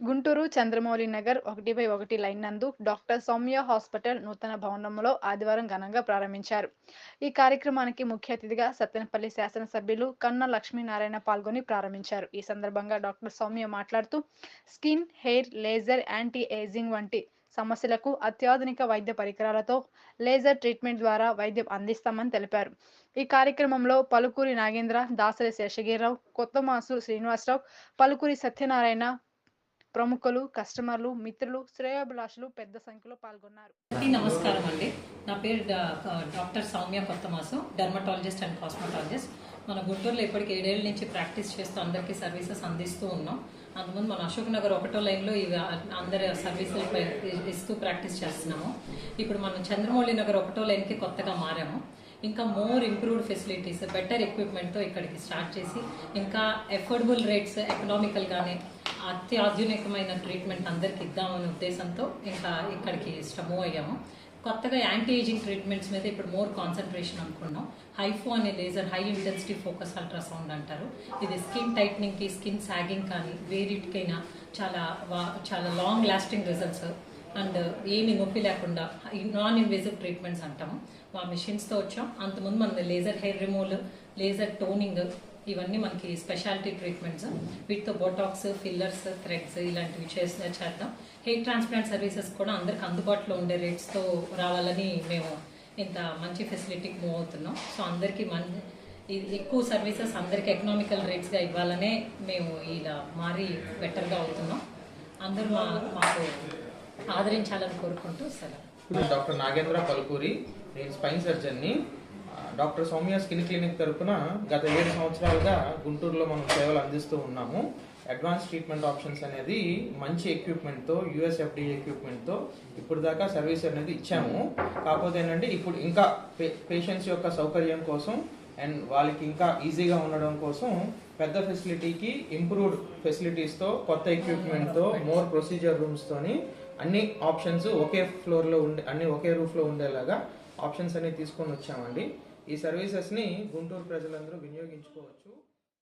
గుంటూరు చంద్రమౌళి నగర్ ఒకటి బై ఒకటి లైన్ నందు డాక్టర్ సౌమ్య హాస్పిటల్ నూతన భవనంలో ఆదివారం ఘనంగా ప్రారంభించారు. ఈ కార్యక్రమానికి ముఖ్య అతిథిగా సత్తెనపల్లి శాసనసభ్యులు కన్న లక్ష్మీనారాయణ పాల్గొని ప్రారంభించారు. ఈ సందర్భంగా డాక్టర్ సౌమ్య మాట్లాడుతూ skin hair laser anti ageing వంటి సమస్యలకు అత్యాధునిక వైద్య పరికరాలతో లేజర్ ట్రీట్మెంట్ ద్వారా వైద్యం అందిస్తామని తెలిపారు. ఈ కార్యక్రమంలో పలుకూరి నాగేంద్ర దాసరి శేషగిరిరావు కొత్తమాసు శ్రీనివాసరావు పలుకూరి సత్యనారాయణ ప్రముఖులు కస్టమర్లు మిత్రులు శ్రేయాభిలాషులు పెద్ద సంఖ్యలో పాల్గొన్నారు. నమస్కారం అండి. నా పేరు doctor Soumya Kothamasu dermatologist and cosmetologist. మన గుంటూరులో ఇప్పటికి ఏడేళ్ళ నుంచి ప్రాక్టీస్ చేస్తూ అందరికీ సర్వీసెస్ అందిస్తూ ఉన్నాం. అంతకుముందు మన అశోక్ నగర్ ఒకటో లైన్లో ఇవి అందరి సర్వీసులు ఇస్తూ ప్రాక్టీస్ చేస్తున్నాము. ఇప్పుడు మనం చంద్రమౌళి నగర్ ఒకటో లైన్కి కొత్తగా మారాము. ఇంకా మోర్ ఇంప్రూవ్డ్ ఫెసిలిటీస్ బెటర్ ఎక్విప్మెంట్తో ఇక్కడికి స్టార్ట్ చేసి ఇంకా ఎఫోర్డబుల్ రేట్స్ ఎకనామికల్గానే అత్యాధునికమైన ట్రీట్మెంట్ అందరికి ఇద్దామనే ఉద్దేశంతో ఇంకా ఇక్కడికి మూవ్ అయ్యాము. కొత్తగా యాంటీ ఏజింగ్ ట్రీట్మెంట్స్ మీద ఇప్పుడు మోర్ కాన్సన్ట్రేషన్ అనుకున్నాం. హైఫో అనే laser high intensity focus ultrasound అంటారు. ఇది స్కిన్ టైట్నింగ్కి స్కిన్ సాగింగ్ కానీ వేరిటికైనా చాలా వా- చాలా లాంగ్ లాస్టింగ్ రిజల్ట్స్ అండ్ ఏమి నొప్పి లేకుండా నాన్ ఇన్వేజివ్ ట్రీట్మెంట్స్ అంటాము. మా మిషన్స్తో వచ్చాం. అంతకుముందు మన laser hair removal laser toning ఇవన్నీ మనకి స్పెషాలిటీ ట్రీట్మెంట్స్ వీటితో బొటాక్స్ ఫిల్లర్స్ థ్రెడ్స్ ఇలాంటివి చేసిన చేద్దాం. హెయిర్ ట్రాన్స్ప్లాంట్ సర్వీసెస్ కూడా అందరికి అందుబాటులో ఉండే రేట్స్తో రావాలని మేము ఇంత మంచి ఫెసిలిటీకి మూవ్ అవుతున్నాం. సో అందరికీ మన ఇది ఎక్కువ సర్వీసెస్ అందరికి ఎకనామికల్ రేట్స్గా ఇవ్వాలనే మేము ఇలా మారి బెటర్గా అవుతున్నాం. అందరూ మా మాకు ఆదరించాలని కోరుకుంటూ సెలవు. డాక్టర్ నాగేంద్ర పలుకూరి నేను స్పైన్ సర్జన్ని డాక్టర్ సౌమ్య స్కిన్ క్లినిక్ తరపున గత ఏడు సంవత్సరాలుగా గుంటూరులో మనం సేవలు అందిస్తూ ఉన్నాము. అడ్వాన్స్ ట్రీట్మెంట్ ఆప్షన్స్ అనేది మంచి ఎక్విప్మెంట్తో యూఎస్ఎఫ్డి ఎక్విప్మెంట్తో ఇప్పుడు దాకా సర్వీస్ అనేది ఇచ్చాము. కాకపోతే ఏంటంటే ఇప్పుడు ఇంకా పేషెంట్స్ యొక్క సౌకర్యం కోసం అండ్ వాళ్ళకి ఇంకా ఈజీగా ఉండడం కోసం పెద్ద ఫెసిలిటీకి ఇంప్రూవ్డ్ ఫెసిలిటీస్తో కొత్త ఎక్విప్మెంట్తో మోర్ ప్రొసీజర్ రూమ్స్తోని అన్ని ఆప్షన్స్ ఒకే ఫ్లోర్లో ఉండే అన్ని ఒకే రూఫ్లో ఉండేలాగా ఆప్షన్స్ అనేవి తీసుకొని వచ్చామండి. ఈ సర్వీసెస్ని గుంటూరు ప్రజలందరూ వినియోగించుకోవచ్చు.